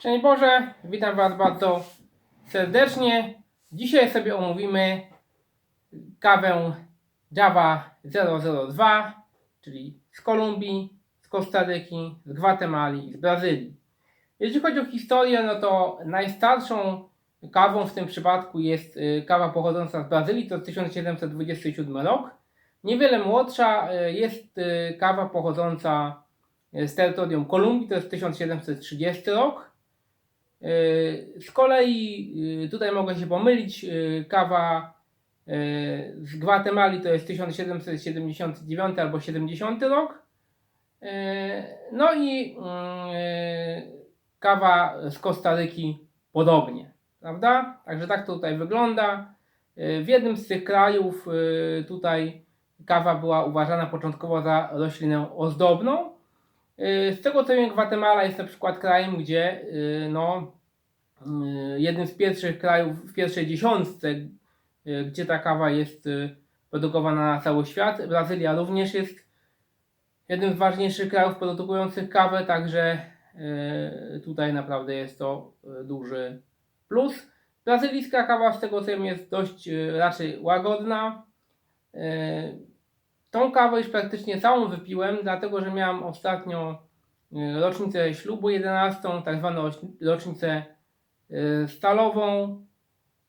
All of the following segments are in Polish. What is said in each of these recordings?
Szczęść Boże, witam Was bardzo serdecznie. Dzisiaj sobie omówimy kawę Java 002, czyli z Kolumbii, z Kostaryki, z Gwatemali i z Brazylii. Jeśli chodzi o historię, no to najstarszą kawą w tym przypadku jest y, kawa pochodząca z Brazylii, to jest 1727 rok. Niewiele młodsza y, jest y, kawa pochodząca z terytorium Kolumbii, to jest 1730 rok. Y, Z kolei y, tutaj mogę się pomylić, y, kawa y, z Gwatemali to jest 1779 albo 70 rok. No i kawa z Kostaryki podobnie, prawda? Także tak to tutaj wygląda. W jednym z tych krajów tutaj kawa była uważana początkowo za roślinę ozdobną. Y, Z tego co wiem, Gwatemala jest na przykład krajem, gdzie y, no, y, jednym z pierwszych krajów w pierwszej dziesiątce, gdzie ta kawa jest produkowana na cały świat. Brazylia również jest jednym z ważniejszych krajów produkujących kawę, także tutaj naprawdę jest to duży plus. Brazylijska kawa, z tego co wiem, jest dość raczej łagodna. Tą kawę już praktycznie całą wypiłem, dlatego że miałem ostatnio y, rocznicę ślubu 11, tak zwaną rocznicę y, stalową.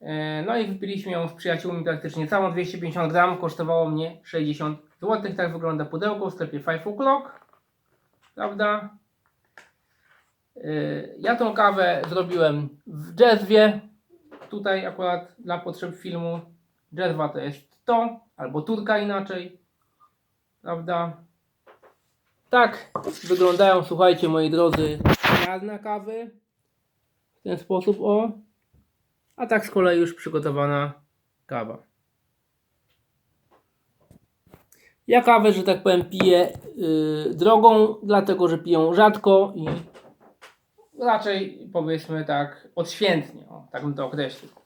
Y, No i wypiliśmy ją z przyjaciółmi praktycznie całą 250 gram, kosztowało mnie 60 zł. Tak wygląda pudełko w sklepie 5 o'clock. Prawda? Ja tą kawę zrobiłem w jazzwie. Tutaj akurat dla potrzeb filmu. Jazwa to jest to, albo turka inaczej. Prawda? Tak wyglądają, słuchajcie moi drodzy, ziarna kawy. W ten sposób, o. A tak z kolei już przygotowana kawa. Ja kawę, że tak powiem, piję yy, drogą, dlatego że piję rzadko i raczej powiedzmy tak odświętnie, o, tak bym to określił.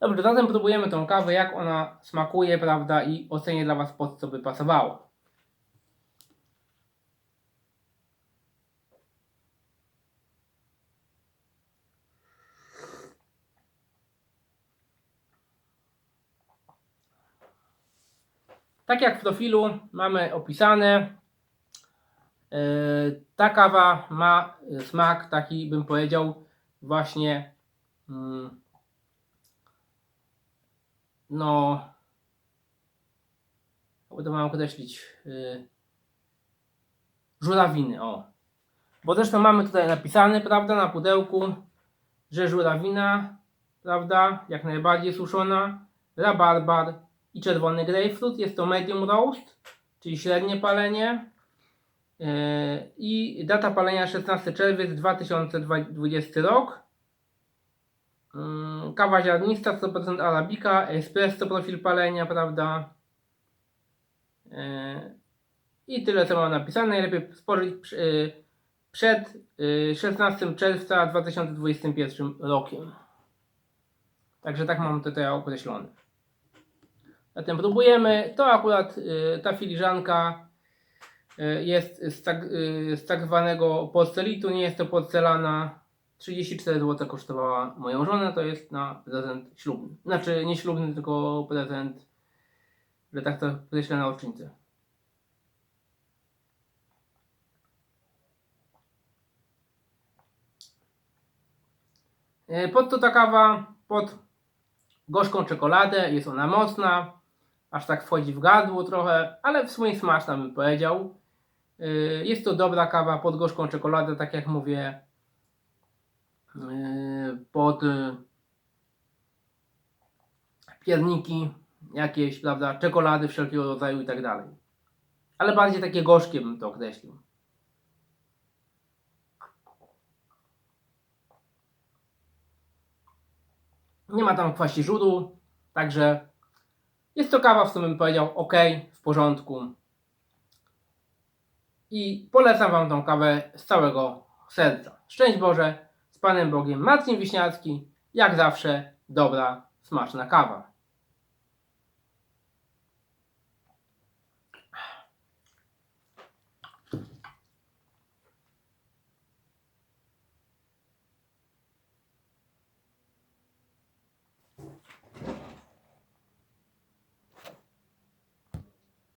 Dobrze, zatem próbujemy tą kawę, jak ona smakuje, prawda, i ocenię dla Was, pod co by pasowała. Tak jak w profilu mamy opisane, yy, ta kawa ma smak taki, bym powiedział, właśnie mm, no, jak to mam określić, yy, żurawiny, o. Bo zresztą mamy tutaj napisane, prawda, na pudełku, że żurawina, prawda, jak najbardziej suszona, rabarbar i czerwony grapefruit, jest to medium roast, czyli średnie palenie. Yy, I data palenia 16 czerwiec 2020 rok. Mm, Kawa ziarnista 100% arabika, espresso profil palenia, prawda? Yy, I tyle co mam napisane. Najlepiej spożyć yy, przed yy, 16 czerwca 2021 rokiem. Także tak mam tutaj określone. Zatem próbujemy. To akurat ta filiżanka jest z tak, z tak zwanego porcelitu. Nie jest to porcelana. 34 zł kosztowała moją żonę, to jest na prezent ślubny. Znaczy nie ślubny, tylko prezent, że tak to określę na rocznicę. E, Pod to ta kawa, pod gorzką czekoladę, jest ona mocna, aż tak wchodzi w gardło trochę, ale w sumie smaczna bym powiedział. E, Jest to dobra kawa pod gorzką czekoladę, tak jak mówię, pod yy, pierniki, jakieś, prawda, czekolady wszelkiego rodzaju i tak dalej. Ale bardziej takie gorzkie bym to określił. Nie ma tam kwaści żudu, także jest to kawa, w sumie bym powiedział, ok, w porządku. I polecam Wam tą kawę z całego serca. Szczęść Boże! Z Panem Bogiem Marcin Wiśniarski, jak zawsze dobra, smaczna kawa.